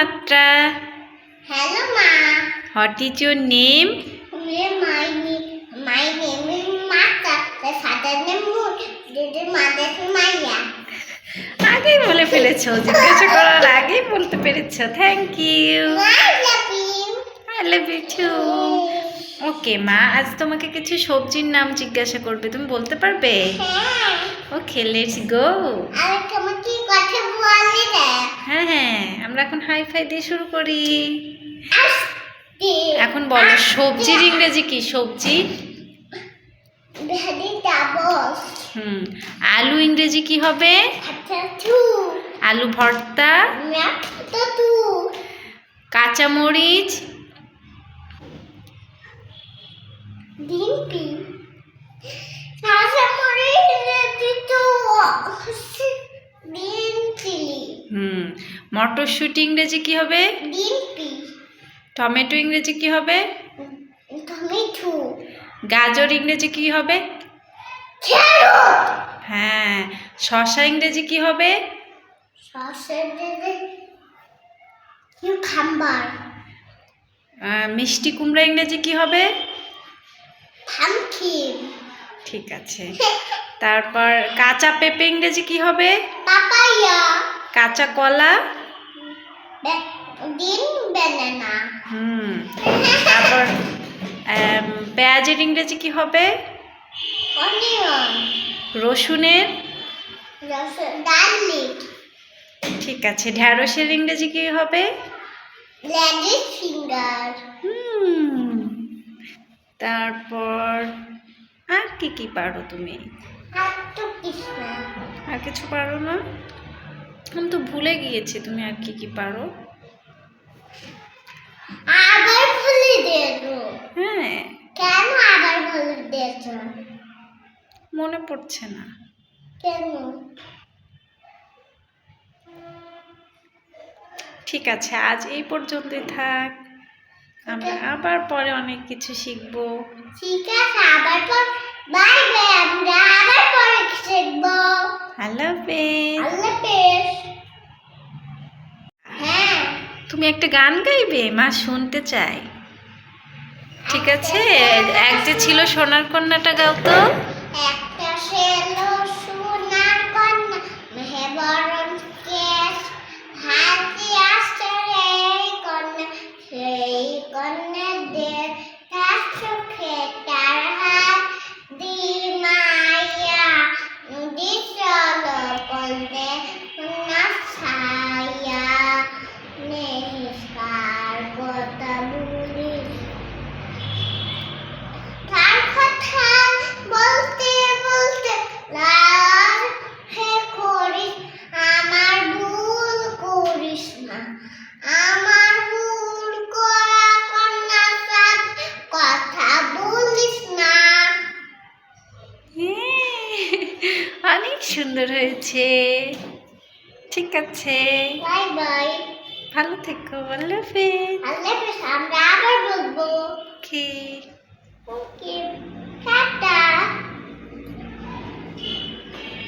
Matra. Hello, Ma. What is your name? My name, my name is Martha. The father name Moon. The mother is Maya. আগেই বলে ফেলেছো জিজ্ঞাসা করার আগেই বলতে পেরেছ thank you. I love you too okay মা আজ তোমাকে কিছু সবজির নাম জিজ্ঞাসা করবে তুমি বলতে পারবে হ্যাঁ ওকে লেটস গো আর তোমাকে হ্যাঁ হ্যাঁ আমরা এখন হাই ফাই দিয়ে শুরু করি। এখন বলো সবজির ইংরেজি কি? সবজি? হুম আলু ইংরেজি কি হবে? আলু ভর্তা। কাঁচামরিচ। হুম মটরশুঁটি ইংরেজি কি হবে? টমেটো ইংরেজি কি হবে? গাজর ইংরেজি কি হবে? হ্যাঁ শসা ইংরেজি কি হবে? মিষ্টি কুমড়া ইংরেজি কি হবে? ঠিক আছে। তারপর কাঁচা পেঁপে ইংরেজি কি হবে? কাঁচা কলা? হুম তারপর পেঁয়াজের ইংরেজি কি হবে? অনিয়ন রসুনের? ঠিক আছে ঢ্যাঁড়সের ইংরেজি কি হবে? লেডিস ফিঙ্গার হুম তারপর আর কি কি পারো তুমি? আর কিছু পারো না? আমি তো ভুলে গিয়েছি তুমি আর কি কি পারো? আবার ভুলে দিয়েছ হ্যাঁ। কেন আবার ভুলে দিয়েছ মনে পড়ছে না। কেন? ঠিক আছে আজ এই পর্যন্তই থাক। আমরা আবার পরে অনেক কিছু শিখব। ঠিক আছে আবার পর বাই বাই আমরা আবার পরে শিখব। আল্লাহ হাফেজ। আল্লাহ হাফেজ হ্যাঁ তুমি একটা গান গাইবে? মা শুনতে চাই ঠিক আছে? এক যে ছিল সোনার কন্যাটা গাও তো। সুন্দর হয়েছে। ঠিক আছে। Bye bye. ভালো থেকো আল্লাহ হাফেজ। আল্লাহ হাফেজ আমরা আবার বলব।